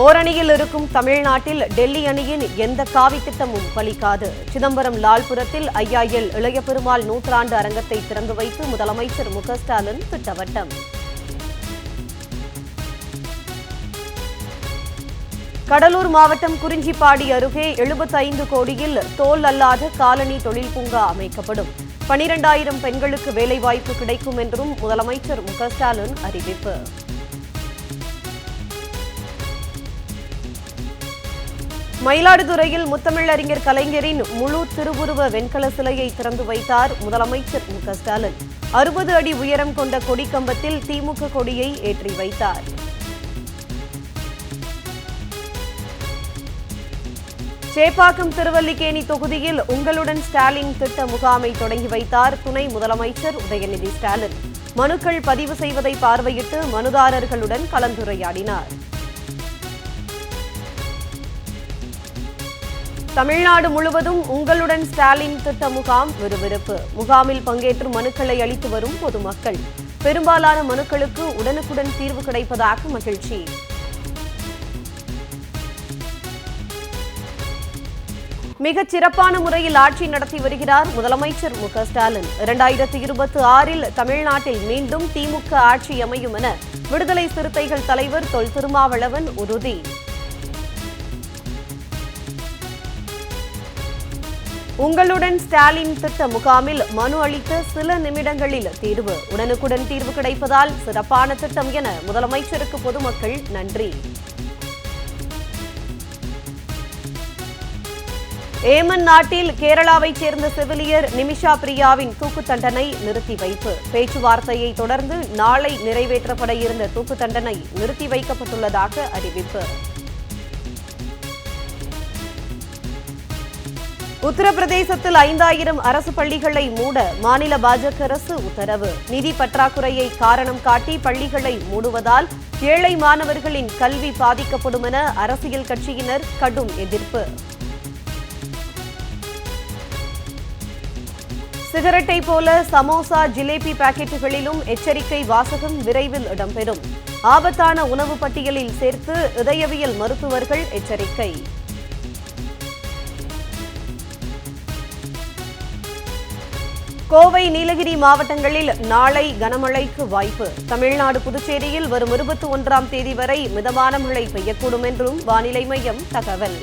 ஓரணியில் இருக்கும் தமிழ்நாட்டில் டெல்லி அணியின் எந்த காவி திட்டமும் பலிக்காது. சிதம்பரம் லால்புரத்தில் ஐயாயில் இளைய பெருமாள் நூற்றாண்டு அரங்கத்தை திறந்து வைத்து முதலமைச்சர் மு ஸ்டாலின் திட்டவட்டம். கடலூர் மாவட்டம் குறிஞ்சிப்பாடி அருகே 75 கோடியில் தோல் அல்லாத காலனி தொழில் பூங்கா அமைக்கப்படும். பனிரெண்டாயிரம் பெண்களுக்கு வேலைவாய்ப்பு கிடைக்கும் என்றும் முதலமைச்சர் மு ஸ்டாலின் அறிவிப்பு. மயிலாடுதுறையில் முத்தமிழறிஞர் கலைஞரின் முழு திருவுருவ வெண்கல சிலையை திறந்து வைத்தார் முதலமைச்சர் மு க ஸ்டாலின். அறுபது அடி உயரம் கொண்ட கொடிக்கம்பத்தில் திமுக கொடியை ஏற்றி வைத்தார். சேப்பாக்கம் திருவல்லிக்கேணி தொகுதியில் உங்களுடன் ஸ்டாலின் திட்ட முகாமை தொடங்கி வைத்தார் துணை முதலமைச்சர் உதயநிதி ஸ்டாலின். மனுக்கள் பதிவு செய்வதை பார்வையிட்டு மனுதாரர்களுடன் கலந்துரையாடினார். தமிழ்நாடு முழுவதும் உங்களுடன் ஸ்டாலின் திட்ட முகாம் விறுவிறுப்பு. முகாமில் பங்கேற்று மனுக்களை அளித்து வரும் பொதுமக்கள். பெரும்பாலான மனுக்களுக்கு உடனுக்குடன் தீர்வு கிடைப்பதாக மகிழ்ச்சி. மிகச் சிறப்பான முறையில் ஆட்சி நடத்தி வருகிறார் முதலமைச்சர் மு க ஸ்டாலின். இரண்டாயிரத்தி இருபத்தி ஆறில் தமிழ்நாட்டில் மீண்டும் திமுக ஆட்சி அமையும் என விடுதலை சிறுத்தைகள் தலைவர் தொல் திருமாவளவன் உறுதி. உங்களுடன் ஸ்டாலின் திட்ட முகாமில் மனு அளித்த சில நிமிடங்களில் தீர்வு. உடனுக்குடன் தீர்வு கிடைப்பதால் சிறப்பான திட்டம் என முதலமைச்சருக்கு பொதுமக்கள் நன்றி. ஏமன் நாட்டில் கேரளாவைச் சேர்ந்த செவிலியர் நிமிஷா பிரியாவின் தூக்கு தண்டனை நிறுத்தி வைப்பு. பேச்சுவார்த்தையை தொடர்ந்து நாளை நிறைவேற்றப்பட இருந்த தூக்கு தண்டனை நிறுத்தி வைக்கப்பட்டுள்ளதாக அறிவிப்பு. உத்தரப்பிரதேசத்தில் ஐந்தாயிரம் அரசு பள்ளிகளை மூட மாநில பாஜக அரசு உத்தரவு. நிதி பற்றாக்குறையை காரணம் காட்டி பள்ளிகளை மூடுவதால் ஏழை மாணவர்களின் கல்வி பாதிக்கப்படும் என அரசியல் கட்சியினர் கடும் எதிர்ப்பு. சிகரெட்டை போல சமோசா ஜிலேபி பாக்கெட்டுகளிலும் எச்சரிக்கை வாசகம் விரைவில் இடம்பெறும். ஆபத்தான உணவு பட்டியலில் சேர்த்து இதயவியல் மருத்துவர்கள் எச்சரிக்கை. கோவை நீலகிரி மாவட்டங்களில் நாளை கனமழைக்கு வாய்ப்பு. தமிழ்நாடு புதுச்சேரியில் வரும் இருபத்தி ஒன்றாம் தேதி வரை மிதமான மழை பெய்யக்கூடும் என்றும் வானிலை மையம் தகவல்.